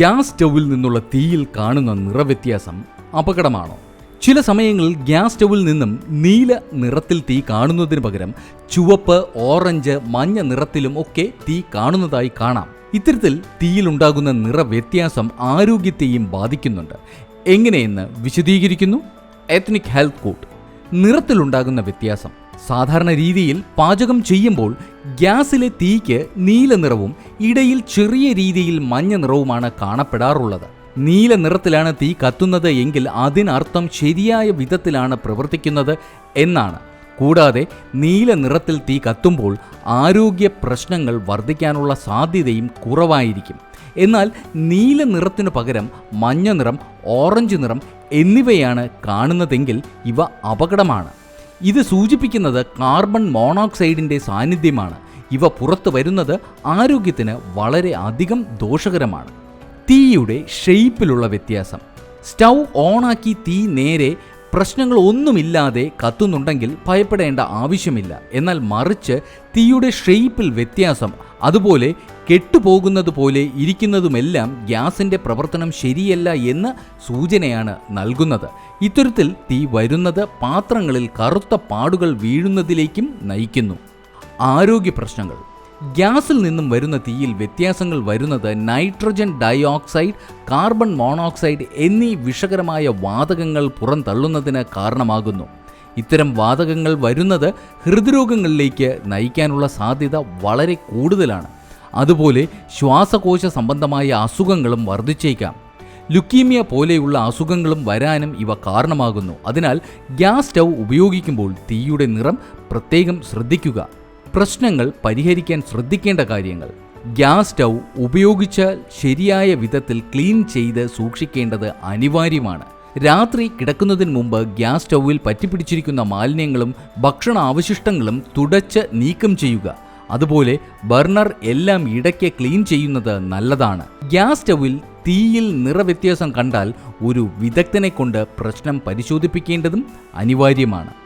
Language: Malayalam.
ഗ്യാസ് സ്റ്റൗവിൽ നിന്നുള്ള തീയിൽ കാണുന്ന നിറവ്യത്യാസം അപകടമാണോ? ചില സമയങ്ങളിൽ ഗ്യാസ് സ്റ്റൗവിൽ നിന്നും നീല നിറത്തിൽ തീ കാണുന്നതിന് പകരം ചുവപ്പ് ഓറഞ്ച് മഞ്ഞ നിറത്തിലും ഒക്കെ തീ കാണുന്നതായി കാണാം. ഇത്തരത്തിൽ തീയിലുണ്ടാകുന്ന നിറവ്യത്യാസം ആരോഗ്യത്തെയും ബാധിക്കുന്നുണ്ട്. എങ്ങനെയെന്ന് വിശദീകരിക്കുന്നു? എത്നിക് ഹെൽത്ത് കോഡ് നിറത്തിലുണ്ടാകുന്ന വ്യത്യാസം. സാധാരണ രീതിയിൽ പാചകം ചെയ്യുമ്പോൾ ഗ്യാസിലെ തീക്ക് നീല നിറവും ഇടയിൽ ചെറിയ രീതിയിൽ മഞ്ഞ നിറവുമാണ് കാണപ്പെടാറുള്ളത്. നീല നിറത്തിലാണ് തീ കത്തുന്നത് എങ്കിൽ അതിനർത്ഥം ശരിയായ വിധത്തിലാണ് പ്രവർത്തിക്കുന്നത് എന്നാണ്. കൂടാതെ നീല നിറത്തിൽ തീ കത്തുമ്പോൾ ആരോഗ്യ പ്രശ്നങ്ങൾ വർദ്ധിക്കാനുള്ള സാധ്യതയും കുറവായിരിക്കും. എന്നാൽ നീല നിറത്തിനു പകരം മഞ്ഞ നിറം ഓറഞ്ച് നിറം എന്നിവയാണ് കാണുന്നതെങ്കിൽ ഇവ അപകടമാണ്. ഇത് സൂചിപ്പിക്കുന്നത് കാർബൺ മോണോക്സൈഡിന്റെ സാന്നിധ്യമാണ്. ഇവ പുറത്തു വരുന്നത് ആരോഗ്യത്തിന് വളരെ അധികം ദോഷകരമാണ്. തീയുടെ ഷെയ്പ്പിലുള്ള വ്യത്യാസം. സ്റ്റൗ ഓണാക്കി തീ നേരെ പ്രശ്നങ്ങൾ ഒന്നുമില്ലാതെ കത്തുന്നുണ്ടെങ്കിൽ ഭയപ്പെടേണ്ട ആവശ്യമില്ല. എന്നാൽ മറിച്ച് തീയുടെ ഷെയ്പ്പിൽ വ്യത്യാസം അതുപോലെ കെട്ടുപോകുന്നത് പോലെ ഇരിക്കുന്നതുമെല്ലാം ഗ്യാസിന്റെ പ്രവർത്തനം ശരിയല്ല എന്ന സൂചനയാണ് നൽകുന്നത്. ഇത്തരത്തിൽ തീ വരുന്നത് പാത്രങ്ങളിൽ കറുത്ത പാടുകൾ വീഴുന്നതിലേക്കും നയിക്കുന്നു. ആരോഗ്യ പ്രശ്നങ്ങൾ. ഗ്യാസിൽ നിന്നും വരുന്ന തീയിൽ വ്യത്യാസങ്ങൾ വരുന്നത് നൈട്രജൻ ഡയോക്സൈഡ് കാർബൺ മോണോക്സൈഡ് എന്നീ വിഷകരമായ വാതകങ്ങൾ പുറന്തള്ളുന്നതിന് കാരണമാകുന്നു. ഇത്തരം വാതകങ്ങൾ വരുന്നത് ഹൃദ്രോഗങ്ങളിലേക്ക് നയിക്കാനുള്ള സാധ്യത വളരെ കൂടുതലാണ്. അതുപോലെ ശ്വാസകോശ സംബന്ധമായ അസുഖങ്ങളും വർദ്ധിച്ചേക്കാം. ലുക്കീമിയ പോലെയുള്ള അസുഖങ്ങളും വരാനും ഇവ കാരണമാകുന്നു. അതിനാൽ ഗ്യാസ് സ്റ്റൗ ഉപയോഗിക്കുമ്പോൾ തീയുടെ നിറം പ്രത്യേകം ശ്രദ്ധിക്കുക. പ്രശ്നങ്ങൾ പരിഹരിക്കാൻ ശ്രദ്ധിക്കേണ്ട കാര്യങ്ങൾ. ഗ്യാസ് സ്റ്റൗ ഉപയോഗിച്ചാൽ ശരിയായ വിധത്തിൽ ക്ലീൻ ചെയ്ത് സൂക്ഷിക്കേണ്ടത് അനിവാര്യമാണ്. രാത്രി കിടക്കുന്നതിന് മുമ്പ് ഗ്യാസ് സ്റ്റൗവിൽ പറ്റിപ്പിടിച്ചിരിക്കുന്ന മാലിന്യങ്ങളും ഭക്ഷണ അവശിഷ്ടങ്ങളും തുടച്ച് നീക്കം ചെയ്യുക. അതുപോലെ ബർണർ എല്ലാം ഇടയ്ക്ക് ക്ലീൻ ചെയ്യുന്നത് നല്ലതാണ്. ഗ്യാസ് സ്റ്റൗവിൽ തീയിൽ നിറവ്യത്യാസം കണ്ടാൽ ഒരു വിദഗ്ധനെ കൊണ്ട് പ്രശ്നം പരിശോധിപ്പിക്കേണ്ടതും അനിവാര്യമാണ്.